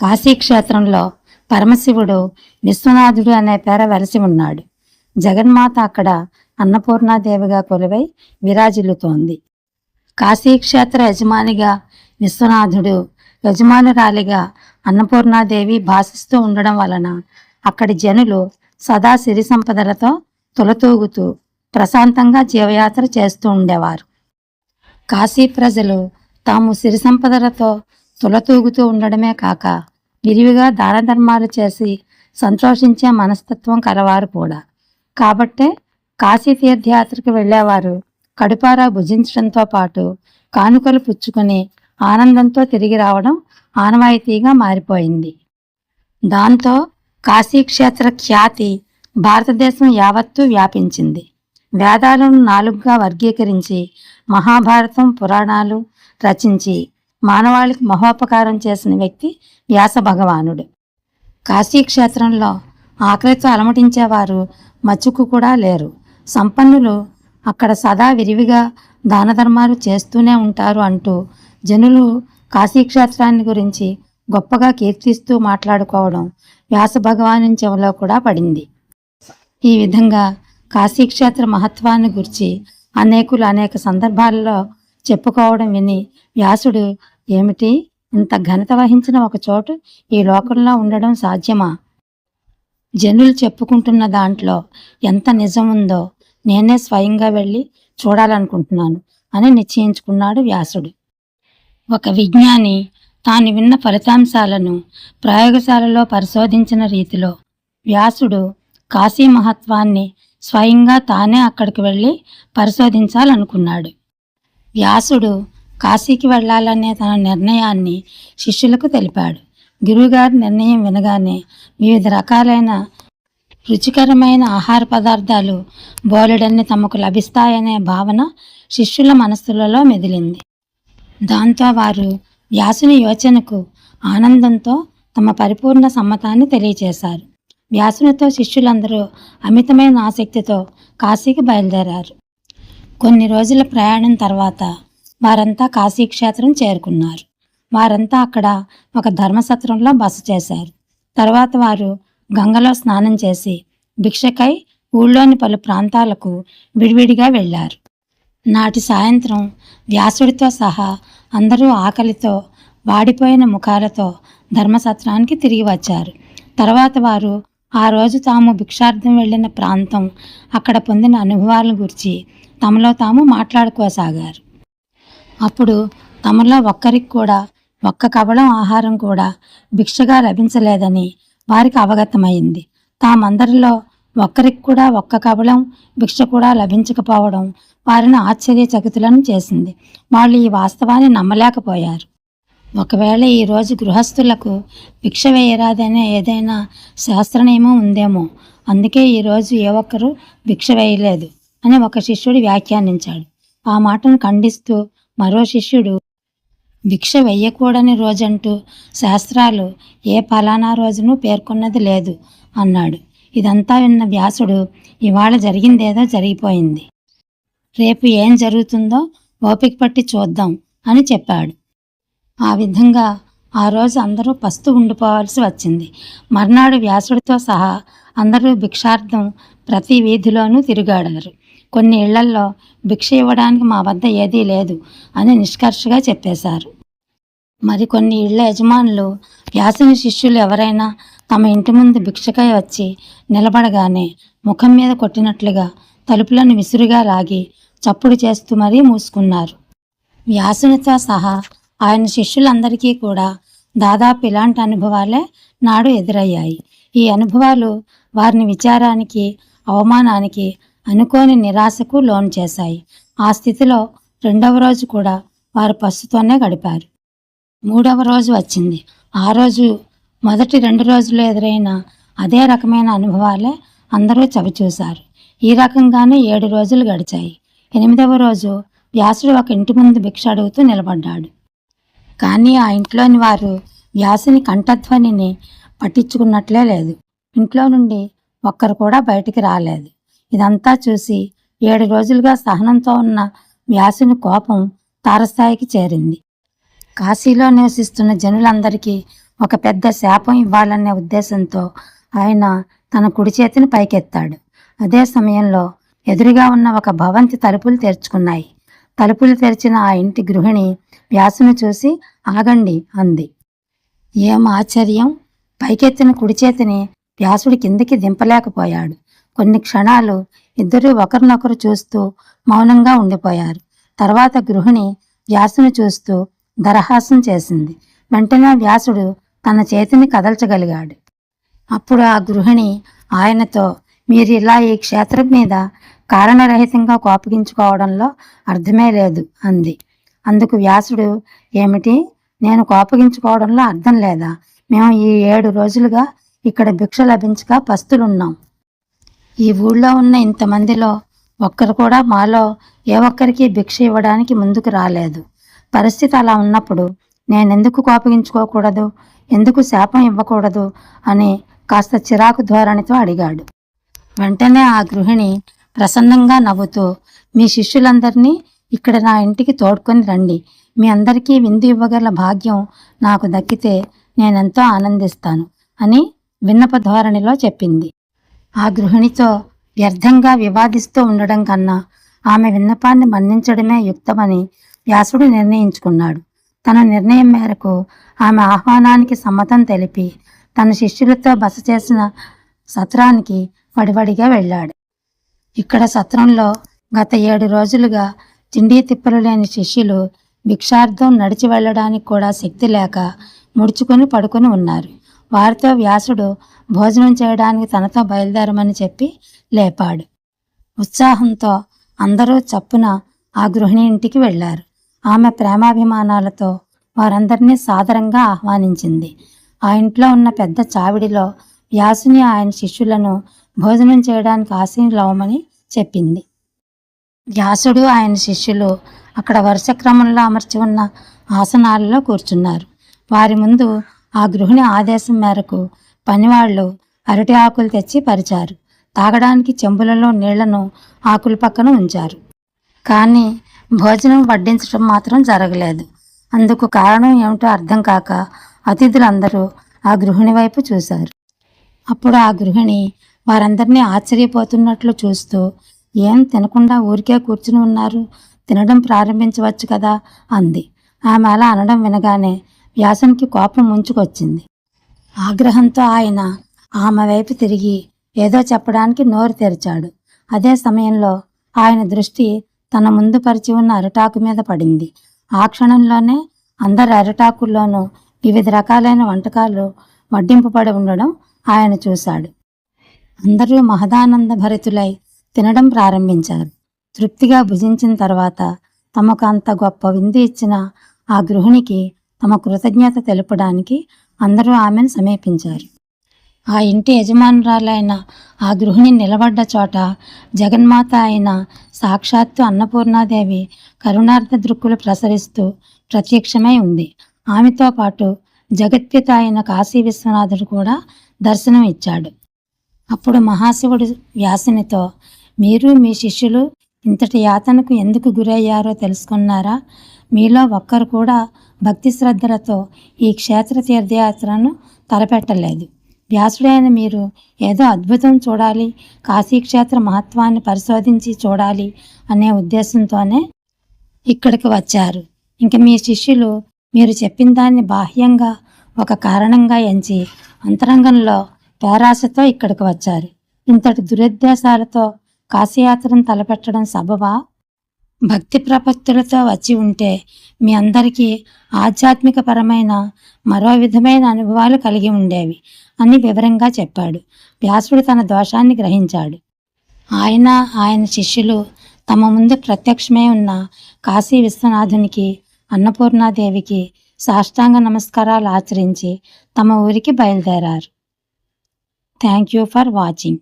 కాశీక్షేత్రంలో పరమశివుడు విశ్వనాథుడు అనే పేర వెలసి ఉన్నాడు. జగన్మాత అక్కడ అన్నపూర్ణాదేవిగా కొలువై విరాజిల్లుతోంది. కాశీక్షేత్ర యజమానిగా విశ్వనాథుడు యజమానురాలిగా అన్నపూర్ణాదేవి భాషిస్తూ ఉండడం వలన అక్కడి జనులు సదా సిరి సంపదలతో తులతూగుతూ ప్రశాంతంగా జీవయాత్ర చేస్తూ ఉండేవారు. కాశీ ప్రజలు తాము సిరి సంపదలతో తులతూగుతూ ఉండడమే కాక విరివిగా దానధర్మాలు చేసి సంతోషించే మనస్తత్వం కలవారు కూడా. కాబట్టే కాశీ తీర్థయాత్రకు వెళ్ళేవారు కడుపారా భుజించడంతో పాటు కానుకలు పుచ్చుకొని ఆనందంతో తిరిగి రావడం ఆనవాయితీగా మారిపోయింది. దాంతో కాశీక్షేత్ర ఖ్యాతి భారతదేశం యావత్తూ వ్యాపించింది. వేదాలను నాలుగుగా వర్గీకరించి మహాభారతం పురాణాలు రచించి మానవాళికి మహోపకారం చేసిన వ్యక్తి వ్యాస భగవానుడు. కాశీక్షేత్రంలో ఆకలితో అలమటించేవారు మచ్చుకు కూడా లేరు. సంపన్నులు అక్కడ సదా విరివిగా దాన ధర్మాలు చేస్తూనే ఉంటారు అంటూ జనులు కాశీక్షేత్రాన్ని గురించి గొప్పగా కీర్తిస్తూ మాట్లాడుకోవడం వ్యాస భగవాను చెవిలో కూడా పడింది. ఈ విధంగా కాశీక్షేత్ర మహత్వాన్ని గురించి అనేకులు అనేక సందర్భాల్లో చెప్పుకోవడం విని వ్యాసుడు ఏమిటి? ఇంత ఘనత వహించిన ఒక చోటు ఈ లోకంలో ఉండడం సాధ్యమా? జనులు చెప్పుకుంటున్న దాంట్లో ఎంత నిజం ఉందో నేనే స్వయంగా వెళ్ళి చూడాలనుకుంటున్నాను అని నిశ్చయించుకున్నాడు వ్యాసుడు. ఒక విజ్ఞాని తాను విన్న ఫలితాంశాలను ప్రయోగశాలలో పరిశోధించిన రీతిలో వ్యాసుడు కాశీ మహత్వాన్ని స్వయంగా తానే అక్కడికి వెళ్ళి పరిశోధించాలనుకున్నాడు. వ్యాసుడు కాశీకి వెళ్ళాలనే తన నిర్ణయాన్ని శిష్యులకు తెలిపాడు. గురువుగారి నిర్ణయం వినగానే వివిధ రకాలైన రుచికరమైన ఆహార పదార్థాలు బోలెడన్ని తమకు లభిస్తాయనే భావన శిష్యుల మనస్సులలో మెదిలింది. దాంతో వారు వ్యాసుని యోచనకు ఆనందంతో తమ పరిపూర్ణ సమ్మతాన్ని తెలియచేశారు. వ్యాసునితో శిష్యులందరూ అమితమైన ఆసక్తితో కాశీకి బయలుదేరారు. కొన్ని రోజుల ప్రయాణం తర్వాత వారంతా కాశీక్షేత్రం చేరుకున్నారు. వారంతా అక్కడ ఒక ధర్మసత్రంలో బస చేశారు. తర్వాత వారు గంగలో స్నానం చేసి భిక్షకై ఊళ్ళోని పలు ప్రాంతాలకు విడివిడిగా వెళ్ళారు. నాటి సాయంత్రం వ్యాసుడితో సహా అందరూ ఆకలితో వాడిపోయిన ముఖాలతో ధర్మసత్రానికి తిరిగి వచ్చారు. తర్వాత వారు ఆ రోజు తాము భిక్షార్థం వెళ్ళిన ప్రాంతం అక్కడ పొందిన అనుభవాలను గురించి తమలో తాము మాట్లాడుకోసాగారు. అప్పుడు తమలో ఒక్కరికి కూడా ఒక్క కవళం ఆహారం కూడా భిక్షగా లభించలేదని వారికి అవగతమైంది. తామందరిలో ఒక్కరికి కూడా ఒక్క కవళం భిక్ష కూడా లభించకపోవడం వారిని ఆశ్చర్యచకితులను చేసింది. వాళ్ళు ఈ వాస్తవాన్ని నమ్మలేకపోయారు. ఒకవేళ ఈరోజు గృహస్థులకు భిక్ష వేయరాదనే ఏదైనా శాస్త్రనియమం ఉందేమో అందుకే ఈరోజు ఏ ఒక్కరూ భిక్ష వేయలేదు అని ఒక శిష్యుడు వ్యాఖ్యానించాడు. ఆ మాటను ఖండిస్తూ మరో శిష్యుడు భిక్ష వెయ్యకూడని రోజంటూ శాస్త్రాలు ఏ ఫలానా రోజును పేర్కొన్నది లేదు అన్నాడు. ఇదంతా విన్న వ్యాసుడు ఇవాళ జరిగిందేదో జరిగిపోయింది. రేపు ఏం జరుగుతుందో ఓపిక పట్టి చూద్దాం అని చెప్పాడు. ఆ విధంగా ఆ రోజు అందరూ పస్తు ఉండిపోవాల్సి వచ్చింది. మర్నాడు వ్యాసుడితో సహా అందరూ భిక్షార్థం ప్రతి వీధిలోనూ తిరుగాడారు. కొన్ని ఇళ్ళల్లో భిక్ష ఇవ్వడానికి మా వద్ద ఏదీ లేదు అని నిష్కర్షగా చెప్పేశారు. మరికొన్ని ఇళ్ళ యజమానులు వ్యాసని శిష్యులు ఎవరైనా తమ ఇంటి ముందు భిక్షకై వచ్చి నిలబడగానే ముఖం మీద కొట్టినట్లుగా తలుపులను విసురుగా లాగి చప్పుడు చేస్తూ మరీ మూసుకున్నారు. వ్యాసునితో సహా ఆయన శిష్యులందరికీ కూడా దాదాపు ఇలాంటి అనుభవాలే నాడు ఎదురయ్యాయి. ఈ అనుభవాలు వారిని విచారానికి అవమానానికి అనుకోని నిరాశకు లోను చేశాయి. ఆ స్థితిలో రెండవ రోజు కూడా వారు పసుతోనే గడిపారు. మూడవ రోజు వచ్చింది. ఆ రోజు మొదటి రెండు రోజులు ఎదురైన అదే రకమైన అనుభవాలే అందరూ చవిచూశారు. ఈ రకంగానే ఏడు రోజులు గడిచాయి. ఎనిమిదవ రోజు వ్యాసుడు ఒక ఇంటి ముందు భిక్ష అడుగుతూ నిలబడ్డాడు. కానీ ఆ ఇంట్లోని వారు వ్యాసుని కంఠధ్వనిని పట్టించుకున్నట్లే లేదు. ఇంట్లో నుండి ఒక్కరు కూడా బయటికి రాలేదు. ఇదంతా చూసి ఏడు రోజులుగా సహనంతో ఉన్న వ్యాసుని కోపం తారస్థాయికి చేరింది. కాశీలో నివసిస్తున్న జనులందరికీ ఒక పెద్ద శాపం ఇవ్వాలనే ఉద్దేశంతో ఆయన తన కుడి చేతిని పైకెత్తాడు. అదే సమయంలో ఎదురుగా ఉన్న ఒక భవంతి తలుపులు తెరుచుకున్నాయి. తలుపులు తెరిచిన ఆ ఇంటి గృహిణి వ్యాసును చూసి ఆగండి అంది. ఏం ఆశ్చర్యం? పైకెత్తిన కుడి చేతిని వ్యాసుడి కిందికి దింపలేకపోయాడు. కొన్ని క్షణాలు ఇద్దరూ ఒకరినొకరు చూస్తూ మౌనంగా ఉండిపోయారు. తర్వాత గృహిణి వ్యాసును చూస్తూ దరహాసం చేసింది. వెంటనే వ్యాసుడు తన చేతిని కదల్చగలిగాడు. అప్పుడు ఆ గృహిణి ఆయనతో మీరు ఇలా ఈ క్షేత్రం మీద కారణరహితంగా కోపగించుకోవడంలో అర్థమే లేదు అంది. అందుకు వ్యాసుడు ఏమిటి? నేను కోపగించుకోవడంలో అర్థం లేదా? మేము ఈ ఏడు రోజులుగా ఇక్కడ భిక్ష లభించక పస్తులున్నాం. ఈ ఊళ్ళో ఉన్న ఇంతమందిలో ఒక్కరు కూడా మాలో ఏ ఒక్కరికి భిక్ష ఇవ్వడానికి ముందుకు రాలేదు. పరిస్థితి అలా ఉన్నప్పుడు నేనెందుకు కోపగించుకోకూడదు? ఎందుకు శాపం ఇవ్వకూడదు? అని కాస్త చిరాకు ధోరణితో అడిగాడు. వెంటనే ఆ గృహిణి ప్రసన్నంగా నవ్వుతూ మీ శిష్యులందరినీ ఇక్కడ నా ఇంటికి తోడ్కొని రండి. మీ అందరికీ విందు ఇవ్వగల భాగ్యం నాకు దక్కితే నేనెంతో ఆనందిస్తాను అని విన్నప ధోరణిలో చెప్పింది. ఆ గృహిణితో వ్యర్థంగా వివాదిస్తూ ఉండడం కన్నా ఆమె విన్నపాన్ని మన్నించడమే యుక్తమని వ్యాసుడు నిర్ణయించుకున్నాడు. తన నిర్ణయం మేరకు ఆమె ఆహ్వానానికి సమ్మతం తెలిపి తన శిష్యులతో బస చేసిన సత్రానికి వడివడిగా వెళ్ళాడు. ఇక్కడ సత్రంలో గత ఏడు రోజులుగా తిండి తిప్పలు లేని శిష్యులు భిక్షార్థం నడిచి వెళ్ళడానికి కూడా శక్తి లేక ముడుచుకొని పడుకొని ఉన్నారు. వారితో వ్యాసుడు భోజనం చేయడానికి తనతో బయలుదేరమని చెప్పి లేపాడు. ఉత్సాహంతో అందరూ చప్పున ఆ గృహిణి ఇంటికి వెళ్ళారు. ఆమె ప్రేమాభిమానాలతో వారందరినీ సాదరంగా ఆహ్వానించింది. ఆ ఇంట్లో ఉన్న పెద్ద చావిడిలో వ్యాసుని ఆయన శిష్యులను భోజనం చేయడానికి ఆశీనులవమని చెప్పింది. వ్యాసుడు ఆయన శిష్యులు అక్కడ వరుస క్రమంలో అమర్చి ఉన్న ఆసనాలలో కూర్చున్నారు. వారి ముందు ఆ గృహిణి ఆదేశం మేరకు పనివాళ్ళు అరటి ఆకులు తెచ్చి పరిచారు. తాగడానికి చెంబులలో నీళ్ళను ఆకుల పక్కన ఉంచారు. కానీ భోజనం వడ్డించడం మాత్రం జరగలేదు. అందుకు కారణం ఏమిటో అర్థం కాక అతిథులందరూ ఆ గృహిణి వైపు చూశారు. అప్పుడు ఆ గృహిణి వారందరినీ ఆశ్చర్యపోతున్నట్లు చూస్తూ ఏం తినకుండా ఊరికే కూర్చుని ఉన్నారు? తినడం ప్రారంభించవచ్చు కదా? అంది. ఆమె అలా అనడం వినగానే వ్యాసునికి కోపం ముంచుకొచ్చింది. ఆగ్రహంతో ఆయన ఆమె వైపు తిరిగి ఏదో చెప్పడానికి నోరు తెరిచాడు. అదే సమయంలో ఆయన దృష్టి తన ముందు పరిచి ఉన్న అరిటాకు మీద పడింది. ఆ క్షణంలోనే అందరి అరిటాకుల్లోనూ వివిధ రకాలైన వంటకాలు వడ్డింపబడి ఉండడం ఆయన చూశాడు. అందరూ మహదానంద భరితులై తినడం ప్రారంభించారు. తృప్తిగా భుజించిన తర్వాత తమకు అంత గొప్ప విందు ఇచ్చిన ఆ గృహిణికి తమ కృతజ్ఞత తెలుపడానికి అందరూ ఆమెను సమీపించారు. ఆ ఇంటి యజమానురాలైన ఆ గృహిణి నిలబడ్డ చోట జగన్మాత అయిన సాక్షాత్తు అన్నపూర్ణాదేవి కరుణార్థ దృక్కులు ప్రసరిస్తూ ప్రత్యక్షమై ఉంది. ఆమెతో పాటు జగత్పిత అయిన కాశీ విశ్వనాథుడు కూడా దర్శనం ఇచ్చాడు. అప్పుడు మహాశివుడు వ్యాసునితో మీరు మీ శిష్యులు ఇంతటి యాతనకు ఎందుకు గురయ్యారో తెలుసుకున్నారా? మీలో ఒక్కరు కూడా భక్తి శ్రద్ధలతో ఈ క్షేత్ర తీర్థయాత్రను తలపెట్టలేదు. వ్యాసుడైన మీరు ఏదో అద్భుతం చూడాలి కాశీక్షేత్ర మహత్వాన్ని పరిశోధించి చూడాలి అనే ఉద్దేశంతోనే ఇక్కడికి వచ్చారు. ఇంక మీ శిష్యులు మీరు చెప్పిన దాన్ని బాహ్యంగా ఒక కారణంగా ఎంచి అంతరంగంలో పేరాశతో ఇక్కడికి వచ్చారు. ఇంతటి దురుద్దేశాలతో కాశీయాత్రను తలపెట్టడం సబబా? భక్తి ప్రపత్తులతో వచ్చి ఉంటే మీ అందరికీ ఆధ్యాత్మిక పరమైన మరో విధమైన అనుభవాలు కలిగి ఉండేవి అని వివరంగా చెప్పాడు. వ్యాసుడు తన దోషాన్ని గ్రహించాడు. ఆయన ఆయన శిష్యులు తమ ముందు ప్రత్యక్షమై ఉన్న కాశీ విశ్వనాథునికి అన్నపూర్ణాదేవికి సాష్టాంగ నమస్కారాలు ఆచరించి తమ ఊరికి బయలుదేరారు. Thank you for watching.